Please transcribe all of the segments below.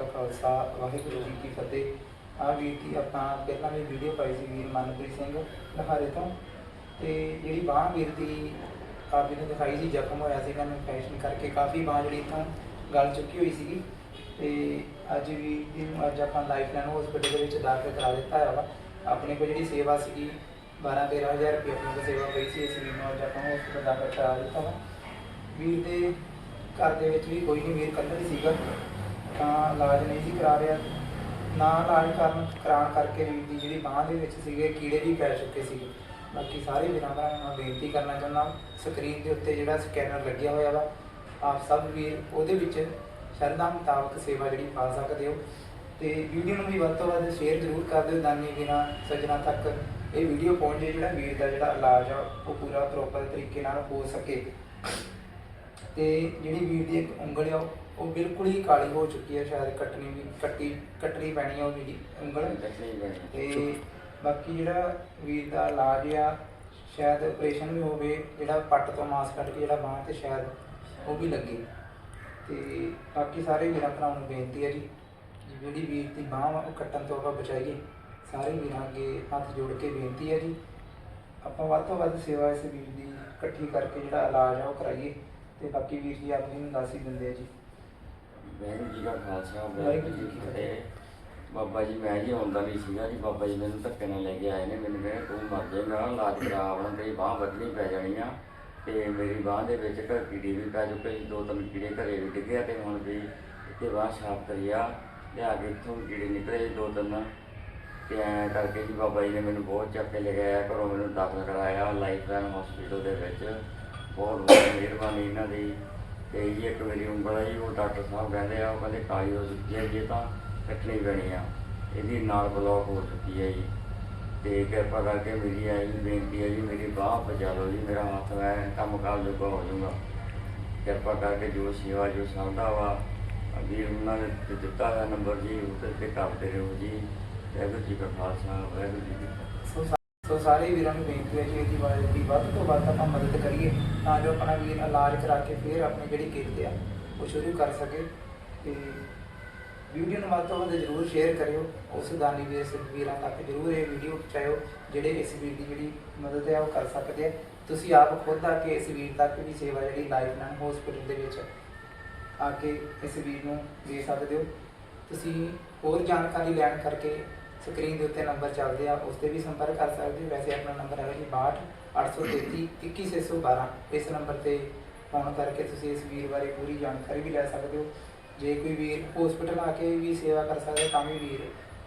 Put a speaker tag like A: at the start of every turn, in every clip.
A: ਕਾ ਖਾਲਸਾ, ਵਾਹਿਗੁਰੂ ਜੀ ਕੀ ਫਤਿਹ। ਆ ਵੀਰ ਦੀ ਆਪਾਂ ਪਹਿਲਾਂ ਵੀ ਵੀਡੀਓ ਪਾਈ ਸੀ ਵੀਰ ਮਨਪ੍ਰੀਤ ਸਿੰਘ ਲਹਾਰੇ ਤੋਂ। ਤੇ ਜਿਹੜੀ ਬਾਹ ਵੀਰ ਦੀ ਆਪ ਜੀ ਨੇ ਦਿਖਾਈ ਸੀ, ਜ਼ਖਮ ਹੋਇਆ ਸੀਗਾ ਫੈਸ਼ਨ ਕਰਕੇ ਕਾਫੀ ਬਾਹ ਜਿਹੜੀ ਇੱਥੋਂ ਗਲ ਚੁੱਕੀ ਹੋਈ ਸੀਗੀ। ਤੇ ਅੱਜ ਵੀ ਦੀ ਨੂੰ ਅੱਜ ਆਪਾਂ ਲਾਈਫ ਲਾਈਫਲਾਈਨ ਹਸਪੀਟਲ ਦੇ ਵਿੱਚ ਦਾਖਲ ਕਰਾ ਦਿੱਤਾ ਹੈ ਵਾ। ਆਪਣੇ ਕੋਲ ਜਿਹੜੀ ਸੇਵਾ ਸੀਗੀ 12 13000 ਰੁਪਏ ਆਪਣੀ ਕੋਲ ਸੇਵਾ ਪਈ ਸੀ ਇਸ ਵੀਰ ਨੂੰ ਅੱਜ ਆਪਾਂ ਹਸਪੀਟਲ ਦਾਖਲ ਕਰਾ ਦਿੱਤਾ ਵਾ। ਵੀਰ ਦੇ ਘਰ ਦੇ ਵਿੱਚ ਵੀ ਕੋਈ ਨਹੀਂ ਵੀਰ ਇਕੱਲਾ ਹੀ ਸੀਗਾ। ਤਾਂ ਇਲਾਜ ਨਹੀਂ ਸੀ ਕਰਾ ਰਿਹਾ। ਨਾ ਇਲਾਜ ਕਰਨ, ਕਰਾਉਣ ਕਰਕੇ ਵੀਰ ਦੀ ਜਿਹੜੀ ਬਾਹ ਦੇ ਵਿੱਚ ਸੀਗੇ, ਕੀੜੇ ਵੀ ਪੈ ਚੁੱਕੇ ਸੀ ਬਾਕੀ ਸਾਰੇ ਵੀਰਾਂ ਦਾ ਮੈਂ ਬੇਨਤੀ ਕਰਨਾ ਚਾਹੁੰਦਾ ਸਕਰੀਨ ਦੇ ਉੱਤੇ ਜਿਹੜਾ ਸਕੈਨਰ ਲੱਗਿਆ ਹੋਇਆ ਵਾ, ਆਪ ਸਭ ਵੀਰ ਉਹਦੇ ਵਿੱਚ ਸ਼ਰਧਾ ਮੁਤਾਬਕ ਸੇਵਾ ਜਿਹੜੀ ਪਾ ਸਕਦੇ ਹੋ। ਤੇ ਵੀਡੀਓ ਨੂੰ ਵੀ ਵੱਧ ਤੋਂ ਵੱਧ ਸ਼ੇਅਰ ਜ਼ਰੂਰ ਕਰ ਦਿਓ, ਦਾਨੀ ਵੀਰਾਂ, ਸੱਜਣਾ ਤੱਕ। ਇਹ ਵੀਡੀਓ ਪਹੁੰਚ ਪਹੁੰਚੇ ਜਿਹੜਾ ਵੀਰ ਦਾ ਜਿਹੜਾ ਇਲਾਜ ਆ, ਉਹ ਪੂਰਾ ਪ੍ਰੋਪਰ ਤਰੀਕੇ ਨਾਲ ਹੋ ਸਕੇ। ਤੇ ਜਿਹੜੀ ਵੀਰ ਦੀ ਇੱਕ ਉਂਗਲ ਆ ਉਹ ਬਿਲਕੁਲ ਹੀ ਕਾਲੀ ਹੋ ਚੁੱਕੀ ਹੈ ਸ਼ਾਇਦ ਕੱਟਣੀ ਵੀ ਕੱਟੀ ਕੱਟਣੀ ਪੈਣੀ ਆ ਉਹ ਜਿਹੜੀ ਉਂਗਲ। ਤੇ ਬਾਕੀ ਜਿਹੜਾ ਵੀਰ ਦਾ ਇਲਾਜ ਆ ਸ਼ਾਇਦ ਆਪਰੇਸ਼ਨ ਵੀ ਹੋਵੇ ਜਿਹੜਾ ਪੱਟ ਤੋਂ ਮਾਸ ਕੱਢ ਕੇ ਜਿਹੜਾ ਬਾਂਹ ਤੇ ਸ਼ਾਇਦ ਉਹ ਵੀ ਲੱਗੇ। ਤੇ ਬਾਕੀ ਸਾਰੇ ਵੀਰਾਂ ਭਰਾਵਾਂ ਨੂੰ ਬੇਨਤੀ ਹੈ ਜੀ ਜਿਹੜੀ ਵੀਰ ਦੀ ਬਾਂਹ ਉਹ ਕੱਟਣ ਤੋਂ ਆਪਾਂ ਬਚਾਈਏ। ਸਾਰੇ ਵੀਰਾਂ ਅੱਗੇ ਹੱਥ ਜੋੜ ਕੇ ਬੇਨਤੀ ਹੈ ਜੀ। ਆਪਾਂ ਵੱਧ ਤੋਂ ਵੱਧ ਸੇਵਾ ਇਸ ਵੀਰ ਦੀ ਇਕੱਠੀ ਕਰਕੇ ਜਿਹੜਾ ਇਲਾਜ ਆ ਉਹ ਕਰਾਈਏ। ਤੇ ਬਾਕੀ ਵੀਰ ਜੀ ਆਪ ਜੀ ਨੂੰ ਦੱਸ ਹੀ ਦਿੰਦੇ ਆ ਜੀ।
B: ਵਾਹਿਗੁਰੂ ਜੀ ਕਾ ਖਾਲਸਾ ਵਾਹਿਗੁਰੂ ਜੀ ਕੀ ਫਤਿਹ। ਬਾਬਾ ਜੀ ਮੈਂ ਜੀ ਆਉਂਦਾ ਨਹੀਂ ਸੀਗਾ ਜੀ ਬਾਬਾ ਜੀ ਮੈਨੂੰ ਧੱਕੇ ਨਾਲ ਲੈ ਕੇ ਆਏ ਨੇ ਮੈਨੂੰ ਕਹਿੰਦੇ ਤੂੰ ਮਰ ਜਾਏਗਾ ਇਲਾਜ ਕਰਾ ਆਪਣਾ ਤੇਰੀ ਬਾਹ ਵੱਢਣੀ ਪੈ ਜਾਣੀ ਆ ਤੇ ਮੇਰੀ ਬਾਹ ਦੇ ਵਿੱਚ ਘਰ ਕੀੜੀ ਵੀ ਪੈ ਚੁੱਕੇ ਸੀ ਦੋ ਤਿੰਨ ਕੀੜੇ ਘਰੇ ਵੀ ਡਿੱਗੇ ਤੇ ਹੁਣ ਵੀ ਇੱਥੇ ਬਾਹ ਸਾਫ਼ ਕਰੀਆ ਲਿਆ ਕੇ ਇੱਥੋਂ ਕੀੜੇ ਨਿਕਲੇ ਦੋ ਤਿੰਨ। ਤੇ ਐਂ ਕਰਕੇ ਜੀ ਬਾਬਾ ਜੀ ਨੇ ਮੈਨੂੰ ਬਹੁਤ ਚੱਕ ਕੇ ਲੈ ਗਿਆ ਘਰੋਂ ਮੈਨੂੰ ਦਾਖਲ ਕਰਾਇਆ ਲਾਈਫਲਾਈਨ ਹਸਪੀਟਲ ਦੇ ਵਿੱਚ। ਬਹੁਤ ਬਹੁਤ ਮਿਹਰਬਾਨੀ ਇਹਨਾਂ ਦੀ। ਤੇ ਜੀ ਇੱਕ ਮੇਰੀ ਉਂਗਲ ਹੈ ਜੀ, ਉਹ ਡਾਕਟਰ ਸਾਹਿਬ ਕਹਿੰਦੇ ਆ, ਉਹ ਕਹਿੰਦੇ ਕਾਲੀ ਹੋ ਚੁੱਕੀ ਹੈ, ਜੇ ਤਾਂ ਕੱਟਣੀ ਪੈਣੀ ਆ। ਇਹਦੀ ਨਾਲ ਬਲੌਕ ਹੋ ਚੁੱਕੀ ਹੈ ਜੀ। ਤੇ ਕਿਰਪਾ ਕਰਕੇ ਮੇਰੀ ਆਈ ਬੇਨਤੀ ਹੈ ਜੀ, ਮੇਰੀ ਬਾਹ ਬਚਾ ਲਓ ਜੀ, ਮੇਰਾ ਹੱਥ ਮੈਂ ਕੰਮ ਕਰ ਜੋਗਾ ਹੋ ਜਾਊਗਾ। ਕਿਰਪਾ ਕਰਕੇ ਜੋ ਸੇਵਾ ਜੋ ਸੰਦਾ ਵਾ ਅਭੀ ਉਹਨਾਂ ਨੇ ਦਿੱਤਾ ਹੈ ਨੰਬਰ ਜੀ, ਉਹਦੇ ਤੇ ਕਰਦੇ ਰਹੋ ਜੀ। ਵਾਹਿਗੁਰੂ ਜੀ ਕਾ ਖਾਲਸਾ, ਵਾਹਿਗੁਰੂ ਜੀ ਕੀ ਫਤਿਹ।
A: ਸੋ ਸਾਰੇ ਵੀਰਾਂ ਨੂੰ ਬੇਨਤੀ ਹੈ ਕਿ ਇਹਦੀ ਵਾਰ ਦੀ ਵੱਧ ਤੋਂ ਵੱਧ ਆਪਾਂ ਮਦਦ ਕਰੀਏ ਤਾਂ ਜੋ ਆਪਣਾ ਵੀਰ ਇਲਾਜ ਕਰਾ ਕੇ ਫਿਰ ਆਪਣੀ ਜਿਹੜੀ ਕਿਰਤ ਆ, ਉਹ ਸ਼ੁਰੂ ਕਰ ਸਕੇ ਤੇ ਵੀਡੀਓ ਨੂੰ ਵੱਧ ਤੋਂ ਵੱਧ ਜ਼ਰੂਰ ਸ਼ੇਅਰ ਕਰਿਓ। ਉਸ ਦਾਨੀ ਵੀਰ ਵੀਰਾਂ ਤੱਕ ਜ਼ਰੂਰ ਇਹ ਵੀਡੀਓ ਪਹੁੰਚਾਇਓ, ਜਿਹੜੇ ਇਸ ਵੀਰ ਦੀ ਜਿਹੜੀ ਮਦਦ ਹੈ ਉਹ ਕਰ ਸਕਦੇ ਆ। ਤੁਸੀਂ ਆਪ ਖੁਦ ਆ ਕੇ ਇਸ ਵੀਰ ਤੱਕ ਵੀ ਸੇਵਾ ਜਿਹੜੀ ਲਾਈਫ ਲਾਈਫਲਾਈਨ ਹਸਪੀਟਲ ਦੇ ਵਿੱਚ ਆ ਕੇ ਇਸ ਵੀਰ ਨੂੰ ਦੇ ਸਕਦੇ ਹੋ। ਤੁਸੀਂ ਹੋਰ ਜਾਣਕਾਰੀ ਲੈਣ ਕਰਕੇ ਸਕਰੀਨ ਦੇ ਉੱਤੇ ਨੰਬਰ ਚੱਲਦੇ ਆ, ਉਸ ਤੇ ਵੀ ਸੰਪਰਕ ਕਰ ਸਕਦੇ ਹੋ। ਵੈਸੇ ਆਪਣਾ ਨੰਬਰ ਹੈਗਾ ਜੀ 62 833 21612 ਇਸ ਨੰਬਰ ਤੇ ਫੋਨ ਕਰਕੇ ਤੁਸੀਂ ਇਸ ਵੀਰ ਬਾਰੇ ਪੂਰੀ ਜਾਣਕਾਰੀ ਵੀ ਲੈ ਸਕਦੇ ਹੋ। ਜੇ ਕੋਈ ਵੀਰ ਹਸਪੀਟਲ ਆ ਕੇ ਵੀ ਸੇਵਾ ਕਰ ਸਕਦਾ, ਤਾਂ ਵੀ ਵੀਰ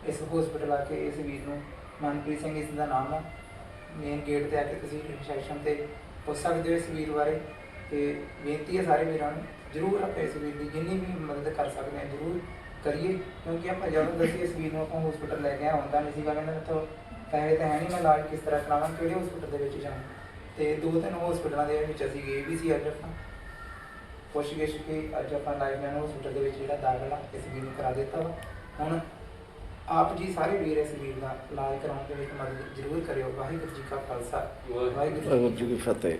A: ਇਸ ਹਸਪੀਟਲ ਆ ਕੇ ਇਸ ਵੀਰ ਨੂੰ ਮਨਪ੍ਰੀਤ ਸਿੰਘ ਇਸ ਦਾ ਨਾਮ ਆ। ਮੇਨ ਗੇਟ ਤੇ ਆ ਕੇ ਤੁਸੀਂ ਰਿਸੈਪਸ਼ਨ ਤੇ ਪੁੱਛ ਸਕਦੇ ਹੋ ਇਸ ਵੀਰ ਬਾਰੇ। ਤੇ ਬੇਨਤੀ ਹੈ ਸਾਰੇ ਵੀਰਾਂ ਨੂੰ, ਜਰੂਰ ਆਪਾਂ ਇਸ ਵੀਰ ਦੀ ਜਿੰਨੀ ਵੀ ਮਦਦ ਕਰ ਸਕਦੇ ਹਾਂ, ਜਰੂਰ ਕਰੀਏ ਕਿਉਂਕਿ ਆਪਾਂ ਜਦੋਂ ਦੱਸੀ ਇਸ ਵੀਰ ਨੂੰ ਆਪਾਂ ਹਸਪੀਟਲ ਲੈ ਕੇ ਆਉਂਦਾ ਨਹੀਂ ਸੀਗਾ ਕਹਿੰਦਾ ਮੈਥੋਂ ਪੈਸੇ ਤਾਂ ਹੈ ਨਹੀਂ ਮੈਂ ਇਲਾਜ ਕਿਸ ਤਰ੍ਹਾਂ ਕਰਾਵਾਂ ਕਿਹੜੇ ਹਸਪੀਟਲ ਦੇ ਵਿੱਚ ਜਾਵਾਂ। ਤੇ ਦੋ ਤਿੰਨ ਹਸਪੀਟਲਾਂ ਦੇ ਵਿੱਚ ਅਸੀਂ ਗਏ ਵੀ ਸੀ ਅੱਜ ਆਪਾਂ। ਪੁੱਛ ਗਿੱਛ ਕੇ ਅੱਜ ਆਪਾਂ ਲਾਈਫਲਾਈਨ ਹਸਪੀਟਲ ਦੇ ਵਿੱਚ ਜਿਹੜਾ ਦਾਖਲਾ ਇਸ ਵੀਰ ਨੂੰ ਕਰਾ ਦਿੱਤਾ ਵਾ। ਹੁਣ ਆਪ ਜੀ ਸਾਰੇ ਵੀਰ ਇਸ ਵੀਰ ਦਾ ਇਲਾਜ ਕਰਾਉਣ ਦੇ ਵਿੱਚ ਮਦਦ ਜ਼ਰੂਰ ਕਰਿਓ। ਵਾਹਿਗੁਰੂ ਜੀ ਕਾ ਖਾਲਸਾ
C: ਵਾਹਿਗੁਰੂ ਜੀ ਕੀ ਫਤਿਹ।